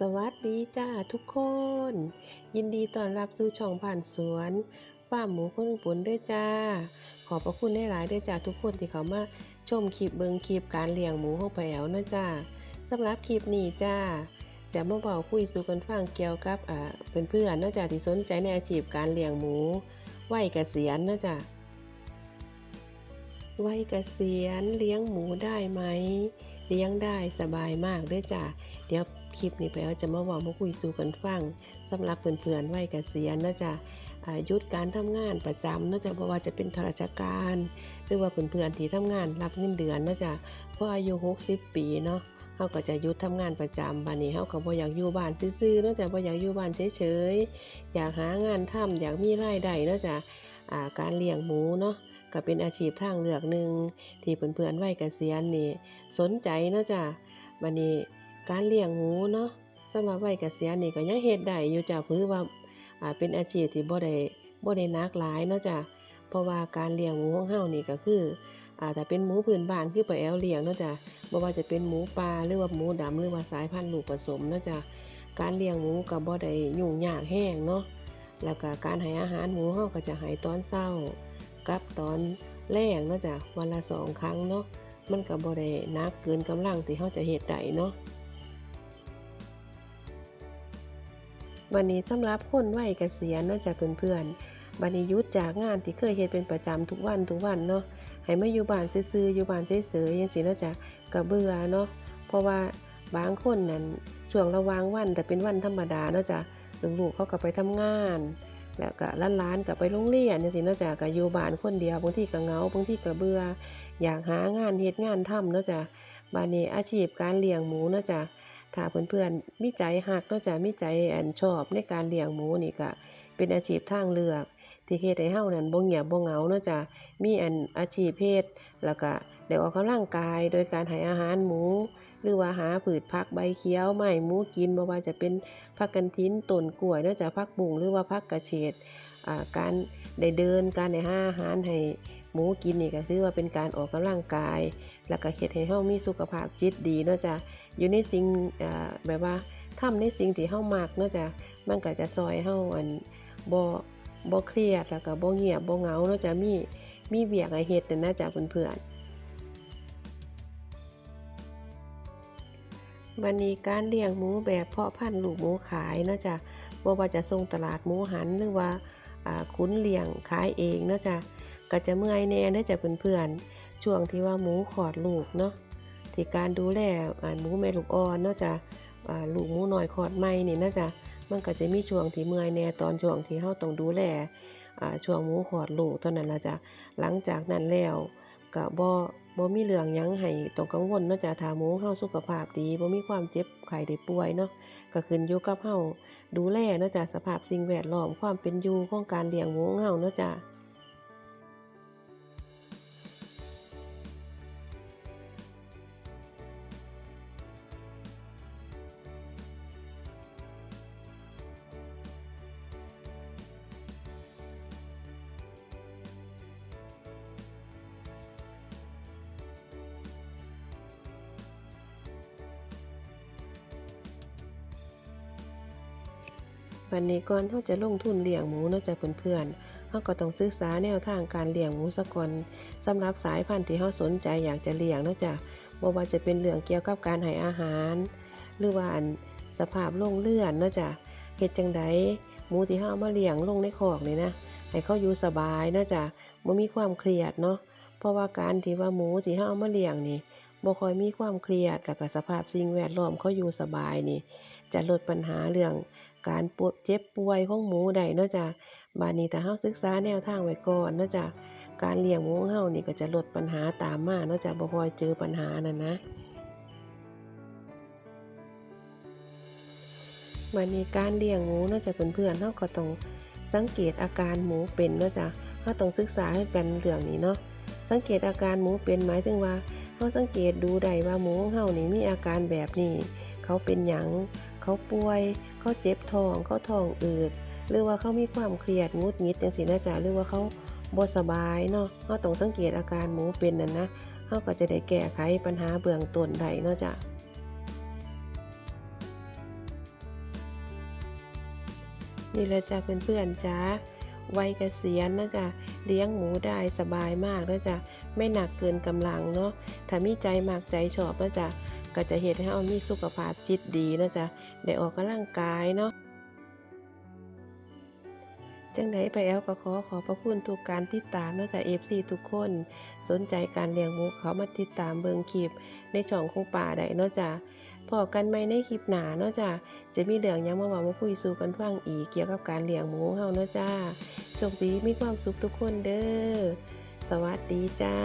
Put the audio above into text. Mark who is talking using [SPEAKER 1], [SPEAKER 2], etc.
[SPEAKER 1] สวัสดีจ้าทุกคน ยินดีต้อนรับสู่ช่องผ่านสวนฟาร์มหมูคนอุบลด้วยจ้า ขอบพระคุณได้หลายด้วยจ้าทุกคนที่เขามาชมคลิปเบิงคลิปการเลี้ยงหมูของแปวนะจ้าสำหรับคลิปนี้จ้าจะมาบอกคุยสู่กันฟังเกี่ยวกับอ่าเพื่อนๆเนอกจากที่สนใจในอาชีพการเลี้ยงหมูวัยเกษียณนะจ้าวัยเกษียณเลี้ยงหมูได้ไหม เลี้ยงได้สบายมากด้วยจ้าเดี๋ยว คลิปนี้ไปเอาจะมาบอกมาคุยสู่กันฟังสำหรับเพื่อนๆวัยเกษียณนะจ๊ะยุดการทำงานประจำนะจ๊ะเพราะว่าจะเป็นข้าราชการหรือว่าเพื่อนๆที่ทำงานรับเงินเดือนนะจ๊ะเพราะอายุ 60 ปีเนาะเขาก็จะยุดทำงานประจำบัดนี้เขาก็บ่อยากอยู่บ้านซื่อๆเนาจ๊ะบ่อยากอยู่บ้านเฉยๆ อยากหางานทำอยากมีรายได้เนาจะาการเลี้ยงหมูเนาะก็เป็นอาชีพทางเลือกหนึ่งที่เพื่อนๆวัยเกษียณนี่สนใจเนาจะบัดนี้ การเลี้ยงหมูเนาะสำหรับวัยเกษียณนี่ก็ยังเฮ็ดได้อยู่จ้ะถือว่าอ่าเป็นอาชีพที่บ่ได้บ่ได้นักหลายเนาะจ้ะเพราะว่าการเลี้ยงหมูของเฮานี่ก็คืออ่าถ้าเป็นหมูพื้นบ้านคือปลาแอวเลี้ยงเนาะจ้ะบ่ว่าจะเป็นหมูป่าหรือว่าหมูดำหรือว่าสายพันธุ์ลูกผสมเนาะจ้ะการเลี้ยงหมูก็บ่ได้ยุ่งยากแฮงเนาะแล้วก็การให้อาหารหมูเฮาก็จะให้ตอนเช้ากับตอนแลงเนาะจ้ะวันละสองครั้งเนาะมันก็บ่ได้นักเกินกำลังที่เฮาจะเฮ็ดได้เนาะ บันนี้สำหรับคนวัยเกษียณเนอกจากเพื่อนๆบันนี้ยุดจากงานที่เคยเฮ็ดเป็นประจำทุกวันทุกวันเนาะให้มาอยู่บ้านซื่อๆอยู่บ้านเฉยๆจังซี่เนาะจ้ะก็เบื่อเนาะเพราะว่าบางคนนั่นช่วงระหว่างวันแต่เป็นวันธรรมดาเนาะจ้ะลูกๆเขาก็ไปทำงาน แล้วก็หลานๆก็ไปโรงเรียนจังซี่เนาะจ้ะก็อยู่บ้านคนเดียวบางที่ก็เงาบางที่ก็เบื่ออยากหางานเฮ็ดงานทำเนาะจ้ะบัดนี้อาชีพการเลี้ยงหมูเนาะจ้ะ ถ้าเพื่อนๆมีใจฮักนาะจ้ะมีใจอันชอบในการเลี้ยงหมูนี่ก็เป็นอาชีพทางเลือก ที่เฮ็ดให้เฮานั่นบ่เงียบบ่เหงาเนาะจ้ะมีอันอาชีพเฮ็ดแล้วก็ได้ออกกำลังกายโดยการให้อาหารหมู หรือว่าหาพืชผักใบเขียวไม้หมูกินบ่ว่าจะเป็นผักกันทินต้นกล้วยเนาะจ้ะผักบุ้งหรือว่าผักกระเฉดการได้เดินการได้หาอาหารให้ หมูกินนี่ก็ถือว่าเป็นการออกกำลังกาย แล้วก็เฮ็ดให้เฮามีสุขภาพจิตดีเนาะจ้ะอยู่ในสิ่งอ่าแบบว่าทำในสิ่งที่เฮามักเนาะจ้ะมันก็จะซอยเฮาอันบ่บ่เครียดแล้วก็บ่เงียบบ่เหงาเนาะจ้ะมีมีเวียกให้เฮ็ดนั่นนะจ้ะเพื่อนๆวันนี้การเลี้ยงหมูแบบเพาะพันธุ์ลูกหมูขายเนาะจ้ะบ่ว่าจะส่งตลาดหมูหันหรือว่าอ่าขุนเลี้ยงขายเองเนาะจ้ะ ก็จะเมื่อยแน่เด้อจ้ะเพื่อนๆช่วงที่ว่าหมูขอดลูกเนาะที่การดูแลหมูแม่ลูกอ่อนเนาะจ้ะลูกหมูน้อยคลอดใหม่นี่นะจ๊ะมันก็จะมีช่วงที่เมื่อยแน่ตอนช่วงที่เฮาต้องดูแลช่วงหมูคลอดลูกเท่านั้นละจ้ะหลังจากนั้นแล้วก็บ่บ่มีเรื่องยังให้ต้องกังวลเนาะจ้ะถ้าหมูเฮาสุขภาพดีบ่มีความเจ็บไข้ได้ป่วยเนาะก็ขึ้นอยู่กับเฮาดูแลเนาะจ้ะสภาพสิ่งแวดล้อมความเป็นอยู่ของการเลี้ยงหมูของเฮาเนาะจ้ะ วันนี้ก่อนเราจะลงทุนเลี้ยงหมูนาะจ้ะเพื่อนๆเราก็ต้องศึกษาแนวทางการเลี้ยงหมูซะก่อนสำหรับสายพันธุ์ที่เราสนใจอยากจะเลี้ยงนาะจ้ะบ่ว่าจะเป็นเรื่องเกี่ยวกับการให้อาหาร หรือว่าสภาพโรงเรือนนาะจ้ะเฮ็ดจังใดหมูที่เราเอามาเลี้ยงลงในคอกนี่นะให้เขาอยู่สบายนาะจ้ะบ่มีความเครียดเนาะเพราะว่าการที่ว่าหมูที่เราเอามาเลี้ยงนี่บ่ค่อยมีความเครียดแล้วก็สภาพสิ่งแวดล้อมเขาอยู่สบายนี่ จะลดปัญหาเรื่องการปวดเจ็บป่วยของหมูได้เนาะจ้ะบาดนี้ถ้าเฮาศึกษาแนวทางไว้ก่อนเนาะจ้ะการเลี้ยงหมูเฮานี่ก็จะลดปัญหาตามมาเนาะจ้ะบ่ค่อยเจอปัญหานั่นนะบัดนี้การเลี้ยงหมูเนาะจ้ะเพื่อนๆเฮาก็ต้องสังเกตอาการหมูเป็นเนาะจ้ะเฮาต้องศึกษาให้กันเรื่องนี้เนาะสังเกตอาการหมูเป็นหมายถึงว่าเฮาสังเกตดูได้ว่าหมูเฮานี่มีอาการแบบนี้เขาเป็นหยัง เขาป่วยเขาเจ็บท้องเขาท้องอืดหรือว่าเขามีความเครียดงุดหงิดจังซี่นะจ๊ะหรือว่าเขาบ่สบายเนาะเราต้องสังเกตอาการหมูเป็นนั่นนะเราก็จะได้แก้ไขปัญหาเบื้องต้นได้เนาะจ้ะนี่แหละจ้ะเพื่อนๆจ้าวัยเกษียณนะจ๊ะเลี้ยงหมูได้สบายมากนะจ๊ะไม่หนักเกินกำลังเนาะถ้ามีใจมากใจชอบนะจ๊ะก็จะเห็นให้เอามีสุขภาพจิตดีนะจ๊ะ ได้ออกกำลังกายเนาะจังไดไปแอลก็ขอขอบพระคุณทุกการติดตามนะจ๊ะ FC ทุกคน สนใจการเลี้ยงหมูเขามาติดตามเบิงคลิป ในช่องของป่าได้เนาะจ๊ะพอกันไหมในคลิปหนาเนาะจ๊ะจะมีเรื่องยังมาเว่ามาคุยสู่กันฟังอีกเกี่ยวกับการเลี้ยงหมูเฮาเนาะจ้าโชคดีมีความสุขทุกคนเด้อสวัสดีจ้า